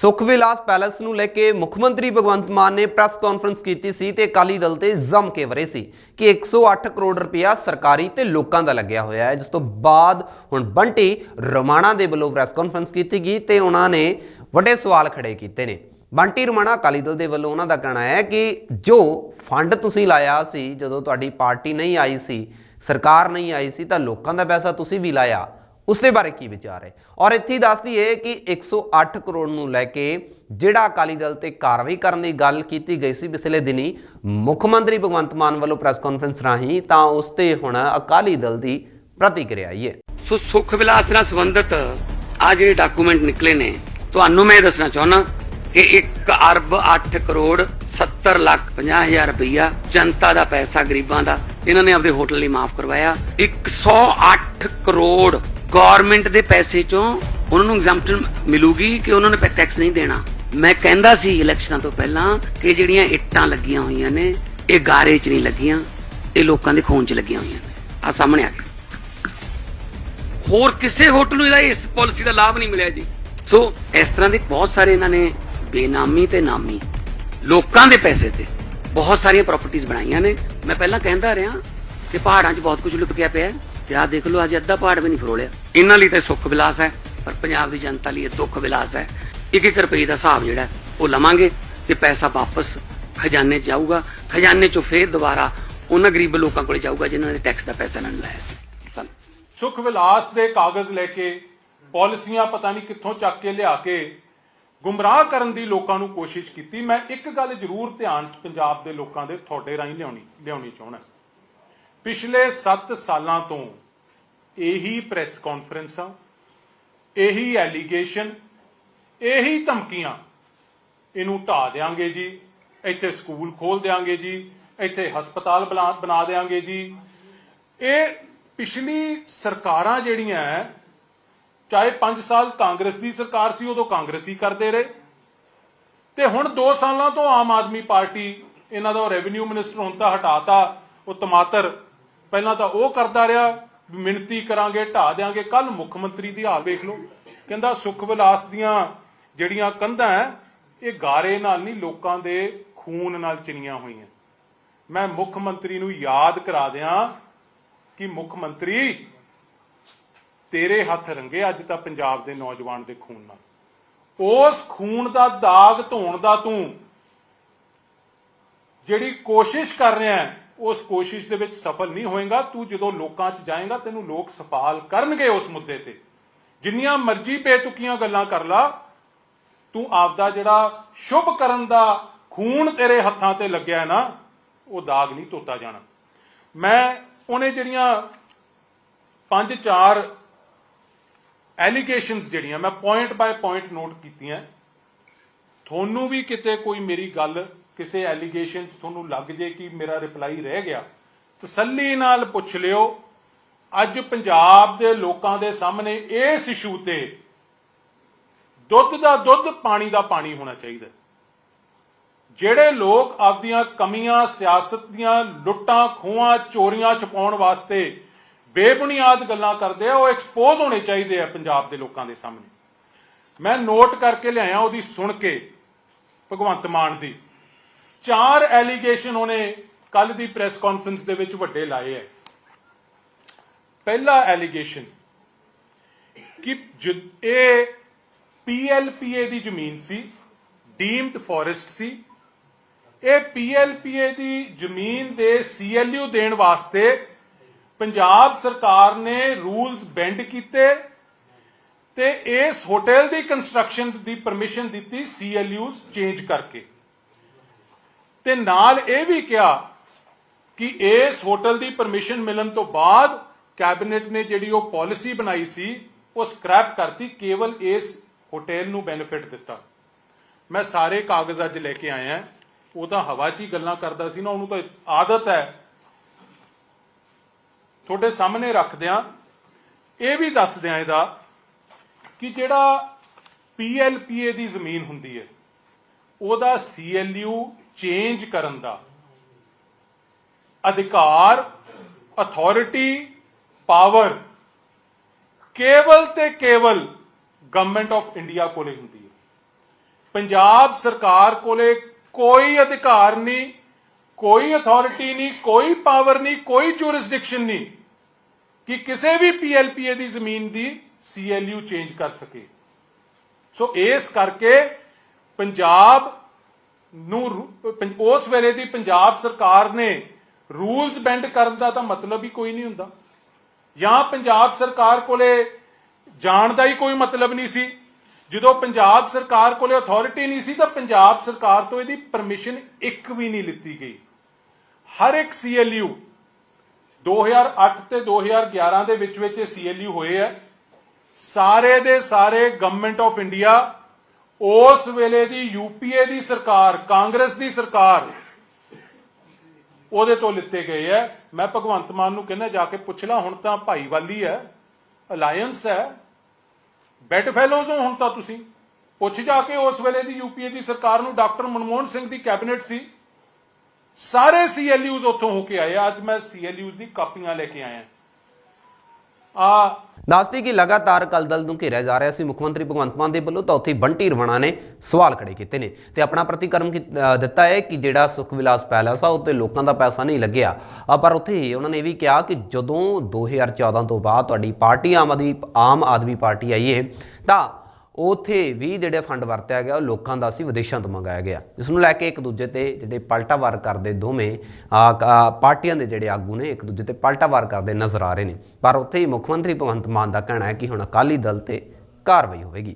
ਸੁਖ ਵਿਲਾਸ ਪੈਲੇਸ ਨੂੰ ਲੈ ਕੇ ਮੁੱਖ ਮੰਤਰੀ ਭਗਵੰਤ ਮਾਨ ਨੇ ਪ੍ਰੈਸ ਕਾਨਫਰੰਸ ਕੀਤੀ ਸੀ ਤੇ ਅਕਾਲੀ ਦਲ ਤੇ ਜ਼ਮ ਕੇ ਵਰੇ ਸੀ ਕਿ 108 ਕਰੋੜ ਰੁਪਇਆ ਸਰਕਾਰੀ ਤੇ ਲੋਕਾਂ ਦਾ ਲੱਗਿਆ ਹੋਇਆ ਹੈ, ਜਿਸ ਤੋਂ ਬਾਅਦ ਹੁਣ ਬੰਟੀ ਰਮਾਣਾ ਦੇ ਵੱਲੋਂ ਪ੍ਰੈਸ ਕਾਨਫਰੰਸ ਕੀਤੀ ਗਈ ਤੇ ਉਹਨਾਂ ਨੇ ਵੱਡੇ ਸਵਾਲ ਖੜੇ ਕੀਤੇ ਨੇ। ਬੰਟੀ ਰਮਾਣਾ ਅਕਾਲੀ ਦਲ ਦੇ ਵੱਲੋਂ ਉਹਨਾਂ ਦਾ ਕਹਿਣਾ ਹੈ ਕਿ ਜੋ ਫੰਡ ਤੁਸੀਂ ਲਾਇਆ ਸੀ, ਜਦੋਂ ਤੁਹਾਡੀ ਪਾਰਟੀ ਨਹੀਂ ਆਈ ਸੀ, ਸਰਕਾਰ ਨਹੀਂ ਆਈ ਸੀ, ਤਾਂ ਲੋਕਾਂ ਦਾ ਪੈਸਾ ਤੁਸੀਂ ਵੀ ਲਾਇਆ। ਉਸ ਦੇ ਬਾਰੇ ਕੀ ਵਿਚਾਰ ਹੈ? ਔਰ ਇੱਥੇ ਹੀ ਦੱਸਦੀ ਹੈ ਕਿ 108 ਕਰੋੜ ਨੂੰ ਲੈ ਕੇ ਜਿਹੜਾ ਅਕਾਲੀ ਦਲ ਤੇ ਕਾਰਵਾਈ ਕਰਨ ਦੀ ਗੱਲ ਕੀਤੀ ਗਈ ਸੀ ਪਿਛਲੇ ਦਿਨੀ ਮੁੱਖ ਮੰਤਰੀ ਭਗਵੰਤ ਮਾਨ ਵੱਲੋਂ ਪ੍ਰੈਸ ਕਾਨਫਰੰਸ ਰਾਹੀਂ, ਤਾਂ ਉਸ ਤੇ ਹੁਣ ਅਕਾਲੀ ਦਲ ਦੀ ਪ੍ਰਤੀਕਿਰਿਆ ਆਈ ਹੈ। ਸੋ ਸੁਖ ਵਿਲਾਸ ਨਾਲ ਸੰਬੰਧਿਤ ਆ ਜਿਹੜੇ ਡਾਕੂਮੈਂਟ ਨਿਕਲੇ ਨੇ, ਤੁਹਾਨੂੰ ਮੈਂ ਇਹ ਦੱਸਣਾ ਚਾਹੁੰਦਾ ਕਿ 1 ਅਰਬ 8 ਕਰੋੜ 70 ਲੱਖ 50 ਹਜ਼ਾਰ ਰੁਪਈਆ ਜਨਤਾ ਦਾ ਪੈਸਾ ਗਰੀਬਾਂ ਦਾ, ਇਹਨਾਂ ਨੇ ਆਪਦੇ ਹੋਟਲ ਲਈ ਮਾਫ ਕਰਵਾਇਆ। 108 ਕਰੋੜ ਗਵਰਨਮੈਂਟ ਦੇ ਪੈਸੇ ਚੋਂ ਉਹਨਾਂ ਨੂੰ ਐਗਜ਼ੈਂਪਸ਼ਨ ਮਿਲੂਗੀ ਕਿ ਉਹਨਾਂ ਨੇ ਟੈਕਸ ਨਹੀਂ ਦੇਣਾ। ਮੈਂ ਕਹਿੰਦਾ ਸੀ ਇਲੈਕਸ਼ਨਾਂ ਤੋਂ ਪਹਿਲਾਂ ਕਿ ਜਿਹੜੀਆਂ ਇੱਟਾਂ ਲੱਗੀਆਂ ਹੋਈਆਂ ਨੇ, ਇਹ ਗਾਰੇ 'ਚ ਨਹੀਂ ਲੱਗੀਆਂ, ਇਹ ਲੋਕਾਂ ਦੇ ਖੂਨ 'ਚ ਲੱਗੀਆਂ ਹੋਈਆਂ ਨੇ। ਆ ਸਾਹਮਣੇ ਆ ਗਿਆ। ਹੋਰ ਕਿਸੇ ਹੋਟਲ ਨੂੰ ਇਹਦਾ ਇਸ ਪਾਲਿਸੀ ਦਾ ਲਾਭ ਨਹੀਂ ਮਿਲਿਆ ਜੀ। ਸੋ ਇਸ ਤਰ੍ਹਾਂ ਦੇ ਬਹੁਤ ਸਾਰੇ ਇਹਨਾਂ ਨੇ ਬੇਨਾਮੀ ਤੇ ਨਾਮੀ ਲੋਕਾਂ ਦੇ ਪੈਸੇ ਤੇ ਬਹੁਤ ਸਾਰੀਆਂ ਪ੍ਰਾਪਰਟੀਆਂ ਬਣਾਈਆਂ ਨੇ। ਮੈਂ ਪਹਿਲਾਂ ਕਹਿੰਦਾ ਰਿਹਾ ਕਿ ਪਹਾੜਾਂ 'ਚ ਬਹੁਤ ਕੁਝ ਲੁਕਿਆ ਪਿਆ ਹੈ। ਤੇ ਆਹ ਦੇਖ ਲਓ, ਅੱਜ ਅੱਧਾ ਪਹਾੜ ਵੀ ਨਹੀਂ ਫਰੋਲਿਆ। ਇਹਨਾਂ ਲਈ ਤਾਂ ਸੁੱਖ ਵਿਲਾਸ ਹੈ, ਪਰ ਪੰਜਾਬ ਦੀ ਜਨਤਾ ਲਈ ਇਹ ਦੁੱਖ ਵਿਲਾਸ ਹੈ। ਇੱਕ ਇੱਕ ਰੁਪਏ ਦਾ ਹਿਸਾਬ ਜਿਹੜਾ ਉਹ ਲਵਾਂਗੇ ਤੇ ਪੈਸਾ ਵਾਪਸ ਖਜ਼ਾਨੇ 'ਚ ਜਾਊਗਾ। ਖਜ਼ਾਨੇ 'ਚੋਂ ਫੇਰ ਦੁਬਾਰਾ ਉਹਨਾਂ ਗਰੀਬ ਲੋਕਾਂ ਕੋਲੇ ਜਾਊਗਾ ਜਿਨ੍ਹਾਂ ਨੇ ਟੈਕਸ ਦਾ ਪੈਸਾ ਲੈਣ ਲਾਇਆ ਸੀ। ਸੁਖ ਵਿਲਾਸ ਦੇ ਕਾਗਜ਼ ਲੈ ਕੇ, ਪਾਲਿਸੀਆਂ ਪਤਾ ਨਹੀਂ ਕਿੱਥੋਂ ਚੱਕ ਕੇ ਲਿਆ ਕੇ, ਗੁੰਮਰਾਹ ਕਰਨ ਦੀ ਲੋਕਾਂ ਨੂੰ ਕੋਸ਼ਿਸ਼ ਕੀਤੀ। ਮੈਂ ਇੱਕ ਗੱਲ ਜ਼ਰੂਰ ਧਿਆਨ ਚ ਪੰਜਾਬ ਦੇ ਲੋਕਾਂ ਦੇ ਤੁਹਾਡੇ ਰਾਹੀਂ ਲਿਆਉਣੀ ਲਿਆਉਣੀ ਚਾਹਣਾ ਪਿਛਲੇ 7 ਸਾਲਾਂ ਤੋਂ ਇਹੀ ਪ੍ਰੈਸ ਕਾਨਫਰੰਸਾਂ, ਇਹੀ ਐਲੀਗੇਸ਼ਨ, ਇਹੀ ਧਮਕੀਆਂ ਇਹਨੂੰ ਢਾ ਦੇਾਂਗੇ ਜੀ, ਇੱਥੇ ਸਕੂਲ ਖੋਲ ਦੇਾਂਗੇ ਜੀ, ਇੱਥੇ ਹਸਪਤਾਲ ਬਣਾ ਬਣਾ ਦੇਾਂਗੇ ਜੀ। ਇਹ ਪਿਛਲੀ ਸਰਕਾਰਾਂ ਜਿਹੜੀਆਂ ਚਾਹੇ 5 ਸਾਲ ਕਾਂਗਰਸ ਦੀ ਸਰਕਾਰ ਸੀ, ਉਦੋਂ ਕਾਂਗਰਸੀ ਕਰਦੇ ਰਹੇ। ਤੇ ਹੁਣ 2 ਸਾਲਾਂ ਤੋਂ ਆਮ ਆਦਮੀ ਪਾਰਟੀ, ਇਹਨਾਂ ਦਾ ਰੈਵਨਿਊ ਮਿਨਿਸਟਰ ਹੁਣ ਤਾਂ ਹਟਾਤਾ, ਉਹ ਟਮਾਟਰ ਪਹਿਲਾਂ ਤਾਂ ਉਹ ਕਰਦਾ ਰਿਹਾ, ਵੀ ਮਿਹਨਤੀ ਕਰਾਂਗੇ ਢਾ ਦੇਾਂਗੇ ਕੱਲ ਮੁੱਖ ਮੰਤਰੀ ਦੀ ਹਾਲ ਵੇਖ ਲਓ। ਕਹਿੰਦਾ ਸੁਖ ਵਿਲਾਸ ਦੀਆਂ ਜਿਹੜੀਆਂ ਕੰਧਾਂ ਇਹ ਗਾਰੇ ਨਾਲ ਨਹੀਂ, ਲੋਕਾਂ ਦੇ ਖੂਨ ਨਾਲ ਚਿਣੀਆਂ ਹੋਈਆਂ। ਮੈਂ ਮੁੱਖ ਮੰਤਰੀ ਨੂੰ ਯਾਦ ਕਰਾ ਦਿਆਂ ਕਿ ਮੁੱਖ ਮੰਤਰੀ, ਤੇਰੇ ਹੱਥ ਰੰਗੇ ਅੱਜ ਤਾਂ ਪੰਜਾਬ ਦੇ ਨੌਜਵਾਨ ਦੇ ਖੂਨ ਨਾਲ। ਉਸ ਖੂਨ ਦਾ ਦਾਗ ਧੋਣ ਦਾ ਤੂੰ ਜਿਹੜੀ ਕੋਸ਼ਿਸ਼ ਕਰ ਰਿਹਾ ਹੈ ਉਸ ਕੋਸ਼ਿਸ਼ ਦੇ ਵਿੱਚ ਸਫਲ ਨਹੀਂ ਹੋਏਗਾ, ਤੂੰ ਜਦੋਂ ਲੋਕਾਂ 'ਚ ਜਾਏਗਾ, ਤੈਨੂੰ ਲੋਕ ਸਵਾਲ ਕਰਨਗੇ ਉਸ ਮੁੱਦੇ ਤੇ। ਜਿੰਨੀਆਂ ਮਰਜ਼ੀ ਬੇਤੁਕੀਆਂ ਗੱਲਾਂ ਕਰ ਲਾ, ਤੂੰ ਆਪਦਾ ਜਿਹੜਾ ਸ਼ੁਭ ਕਰਨ ਦਾ ਖੂਨ ਤੇਰੇ ਹੱਥਾਂ ਤੇ ਲੱਗਿਆ ਨਾ, ਉਹ ਦਾਗ ਨਹੀਂ ਧੋਤਾ ਜਾਣਾ। ਮੈਂ ਉਹਨੇ ਜਿਹੜੀਆਂ ਪੰਜ ਚਾਰ ਐਲੀਗੇਸ਼ਨਸ ਜਿਹੜੀਆਂ, ਮੈਂ ਪੁਆਇੰਟ ਬਾਈ ਪੁਆਇੰਟ ਨੋਟ ਕੀਤੀਆਂ, ਤੁਹਾਨੂੰ ਵੀ ਕਿਤੇ ਕੋਈ ਮੇਰੀ ਗੱਲ ਕਿਸੇ ਐਲੀਗੇਸ਼ਨ 'ਚ ਤੁਹਾਨੂੰ ਲੱਗ ਜੇ ਕਿ ਮੇਰਾ ਰਿਪਲਾਈ ਰਹਿ ਗਿਆ ਤਸੱਲੀ ਨਾਲ ਪੁੱਛ ਲਿਓ। ਅੱਜ ਪੰਜਾਬ ਦੇ ਲੋਕਾਂ ਦੇ ਸਾਹਮਣੇ ਇਸ ਇਸ਼ੂ ਤੇ ਦੁੱਧ ਦਾ ਦੁੱਧ, ਪਾਣੀ ਦਾ ਪਾਣੀ ਹੋਣਾ ਚਾਹੀਦਾ ਜਿਹੜੇ ਲੋਕ ਆਪਦੀਆਂ ਕਮੀਆਂ, ਸਿਆਸਤ ਦੀਆਂ ਲੁੱਟਾਂ, ਖੋਹਾਂ, ਚੋਰੀਆਂ ਛਪਾਉਣ ਵਾਸਤੇ ਬੇਬੁਨਿਆਦ ਗੱਲਾਂ ਕਰਦੇ ਆ, ਉਹ ਐਕਸਪੋਜ਼ ਹੋਣੇ ਚਾਹੀਦੇ ਆ ਪੰਜਾਬ ਦੇ ਲੋਕਾਂ ਦੇ ਸਾਹਮਣੇ। ਮੈਂ ਨੋਟ ਕਰਕੇ ਲਿਆਇਆ ਉਹਦੀ ਸੁਣ ਕੇ ਭਗਵੰਤ ਮਾਨ ਦੀ। ਚਾਰ ਐਲੀਗੇਸ਼ਨ ਉਹਨੇ ਕੱਲ ਦੀ ਪ੍ਰੈਸ ਕਾਨਫਰੰਸ ਦੇ ਵਿੱਚ ਵੱਡੇ ਲਾਏ ਐ ਪਹਿਲਾ ਐਲੀਗੇਸ਼ਨ ਕਿ ਜ- ਇਹ ਪੀਐਲਪੀਏ ਦੀ ਜ਼ਮੀਨ ਸੀ ਡੀਮਡ ਫੋਰੈਸਟ ਸੀ। ਇਹ ਪੀਐਲਪੀਏ ਦੀ ਜ਼ਮੀਨ ਦੇ ਸੀਐਲਯੂ ਦੇਣ ਵਾਸਤੇ ਪੰਜਾਬ ਸਰਕਾਰ ਨੇ ਰੂਲਸ ਬੈਂਡ ਕੀਤੇ ਤੇ ਇਸ ਹੋਟਲ ਦੀ ਕੰਸਟਰਕਸ਼ਨ ਦੀ ਪਰਮਿਸ਼ਨ ਦਿੱਤੀ ਸੀਐਲਯੂਸ ਚੇਂਜ ਕਰਕੇ। ਤੇ ਨਾਲ ਇਹ ਵੀ ਕਿਹਾ ਕਿ ਇਸ ਹੋਟਲ ਦੀ ਪਰਮਿਸ਼ਨ ਮਿਲਣ ਤੋਂ ਬਾਅਦ ਕੈਬਨਿਟ ਨੇ ਜਿਹੜੀ ਉਹ ਪਾਲਿਸੀ ਬਣਾਈ ਸੀ, ਉਹ ਸਕ੍ਰੈਪ ਕਰਤੀ, ਕੇਵਲ ਇਸ ਹੋਟਲ ਨੂੰ ਬੈਨੀਫਿਟ ਦਿੱਤਾ। ਮੈਂ ਸਾਰੇ ਕਾਗਜ਼ ਅੱਜ ਲੈ ਕੇ ਆਇਆ। ਉਹ ਤਾਂ ਹਵਾ 'ਚ ਹੀ ਗੱਲਾਂ ਕਰਦਾ ਸੀ ਨਾ, ਉਹਨੂੰ ਤਾਂ ਆਦਤ ਹੈ। ਤੁਹਾਡੇ ਸਾਹਮਣੇ ਰੱਖਦਿਆਂ ਇਹ ਵੀ ਦੱਸਦਿਆਂ ਇਹਦਾ ਕਿ ਜਿਹੜਾ ਪੀਐਲਪੀਏ ਦੀ ਜ਼ਮੀਨ ਹੁੰਦੀ ਹੈ, ਉਹਦਾ ਸੀਐਲਯੂ ਚੇਂਜ ਕਰਨ ਦਾ। ਅਧਿਕਾਰ ਅਥਾਰਟੀ ਪਾਵਰ ਕੇਵਲ ਤੇ ਕੇਵਲ ਗਵਰਨਮੈਂਟ ਆਫ ਇੰਡੀਆ ਕੋਲੇ ਹੁੰਦੀ ਹੈ। ਪੰਜਾਬ ਸਰਕਾਰ ਕੋਲੇ ਕੋਈ ਅਧਿਕਾਰ ਨਹੀਂ, ਕੋਈ ਅਥਾਰਟੀ ਨਹੀਂ, ਕੋਈ ਪਾਵਰ ਨਹੀਂ, ਕੋਈ ਜੁਰਿਸਡਿਕਸ਼ਨ ਨਹੀਂ ਕਿ ਕਿਸੇ ਵੀ ਪੀਐਲਪੀਏ ਦੀ ਜ਼ਮੀਨ ਦੀ ਸੀਐਲਯੂ ਚੇਂਜ ਕਰ ਸਕੇ। ਸੋ ਇਸ ਕਰਕੇ ਪੰਜਾਬ ਨੂੰ ਉਸ ਵੇਲੇ ਦੀ ਪੰਜਾਬ ਸਰਕਾਰ ਨੇ ਰੂਲਸ ਬੈਂਡ ਕਰਨ ਦਾ ਤਾਂ ਮਤਲਬ ਹੀ ਕੋਈ ਨਹੀਂ ਹੁੰਦਾ। ਜਾਂ ਪੰਜਾਬ ਸਰਕਾਰ ਕੋਲੇ ਜਾਣ ਦਾ ਹੀ ਕੋਈ ਮਤਲਬ ਨਹੀਂ ਸੀ। ਜਦੋਂ ਪੰਜਾਬ ਸਰਕਾਰ ਕੋਲੇ ਅਥਾਰਟੀ ਨਹੀਂ ਸੀ, ਤਾਂ ਪੰਜਾਬ ਸਰਕਾਰ ਤੋਂ ਇਹਦੀ ਪਰਮਿਸ਼ਨ ਇੱਕ ਵੀ ਨਹੀਂ ਲਿੱਤੀ ਗਈ। ਹਰ ਇੱਕ ਸੀਐਲਯੂ 2008 ਤੇ 2011 ਦੇ ਵਿੱਚ ਵਿੱਚ ਇਹ ਸੀਐਲਯੂ ਹੋਏ ਆ। ਸਾਰੇ ਦੇ ਸਾਰੇ ਗਵਰਨਮੈਂਟ ਆਫ ਇੰਡੀਆ ਉਸ ਵੇਲੇ ਦੀ ਯੂਪੀਏ ਦੀ ਸਰਕਾਰ, ਕਾਂਗਰਸ ਦੀ ਸਰਕਾਰ ਉਹਦੇ ਤੋਂ ਲਿੱਤੇ ਗਏ ਆ ਮੈਂ ਭਗਵੰਤ ਮਾਨ ਨੂੰ ਕਹਿੰਦਾ, ਜਾ ਕੇ ਪੁੱਛ ਲਾ, ਹੁਣ ਤਾਂ ਭਾਈਵਾਲੀ ਹੈ ਅਲਾਈਅੰਸ ਹੈ ਬੈਡ ਫੈਲੋਜ਼ ਹੋ ਹੁਣ ਤਾਂ ਤੁਸੀਂ। ਪੁੱਛ ਜਾ ਕੇ ਉਸ ਵੇਲੇ ਦੀ ਯੂਪੀਏ ਦੀ ਸਰਕਾਰ ਨੂੰ ਡਾਕਟਰ ਮਨਮੋਹਨ ਸਿੰਘ ਦੀ ਕੈਬਨਿਟ ਸੀ। ਸਾਰੇ ਸੀਐਲਯੂਜ਼ ਉੱਥੋਂ ਹੋ ਕੇ ਆਏ ਅੱਜ ਮੈਂ ਸੀਐਲਯੂਜ਼ ਦੀ ਕਾਪੀਆਂ ਲੈ ਕੇ ਆਇਆ। ਆ ਦੱਸਦੀ ਕਿ ਲਗਾਤਾਰ ਅਕਾਲੀ ਦਲ ਨੂੰ ਘੇਰਿਆ ਜਾ ਰਿਹਾ ਸੀ। ਮੁੱਖ ਮੰਤਰੀ ਭਗਵੰਤ ਮਾਨ ਦੇ ਵੱਲੋਂ ਤਾਂ ਉੱਥੇ ਬੰਟੀ ਰਵਣਾ ਨੇ ਸਵਾਲ ਖੜੇ ਕੀਤੇ ਨੇ ਤੇ ਆਪਣਾ ਪ੍ਰਤੀਕਰਮ ਕੀ- ਦਿੱਤਾ ਹੈ ਕਿ ਜਿਹੜਾ ਸੁਖ ਵਿਲਾਸ ਪੈਲਸ ਆ ਉੱਤੇ ਲੋਕਾਂ ਦਾ ਪੈਸਾ ਨਹੀਂ ਲੱਗਿਆ। ਪਰ ਉੱਥੇ ਹੀ ਉਹਨਾਂ ਨੇ ਇਹ ਵੀ ਕਿਹਾ ਕਿ ਜਦੋਂ 2014 ਤੋਂ ਬਾਅਦ ਤੁਹਾਡੀ ਪਾਰਟੀ ਆਮ ਆਦਮੀ ਆਮ ਆਦਮੀ ਪਾਰਟੀ ਆਈ ਹੈ, ਤਾਂ ਉਥੇ ਵੀ ਜਿਹੜੇ ਫੰਡ ਵਰਤਿਆ ਗਿਆ, ਉਹ ਲੋਕਾਂ ਦਾ ਸੀ, ਵਿਦੇਸ਼ਾਂ ਤੋਂ ਮੰਗਾਇਆ ਗਿਆ। ਇਸ ਨੂੰ ਲੈ ਕੇ ਇੱਕ ਦੂਜੇ ਤੇ ਜਿਹੜੇ ਪਲਟਾਵਾਰ ਕਰਦੇ ਦੋਵੇਂ ਕ- ਪਾਰਟੀਆਂ ਦੇ ਜਿਹੜੇ ਆਗੂ ਨੇ, ਇੱਕ ਦੂਜੇ ਤੇ ਪਲਟਾਵਾਰ ਕਰਦੇ ਨਜ਼ਰ ਆ ਰਹੇ ਨੇ। ਪਰ ਉੱਥੇ ਹੀ ਮੁੱਖ ਮੰਤਰੀ ਭਗਵੰਤ ਮਾਨ ਦਾ ਕਹਿਣਾ ਹੈ ਕਿ ਹੁਣ ਅਕਾਲੀ ਦਲ ਤੇ ਕਾਰਵਾਈ ਹੋਵੇਗੀ।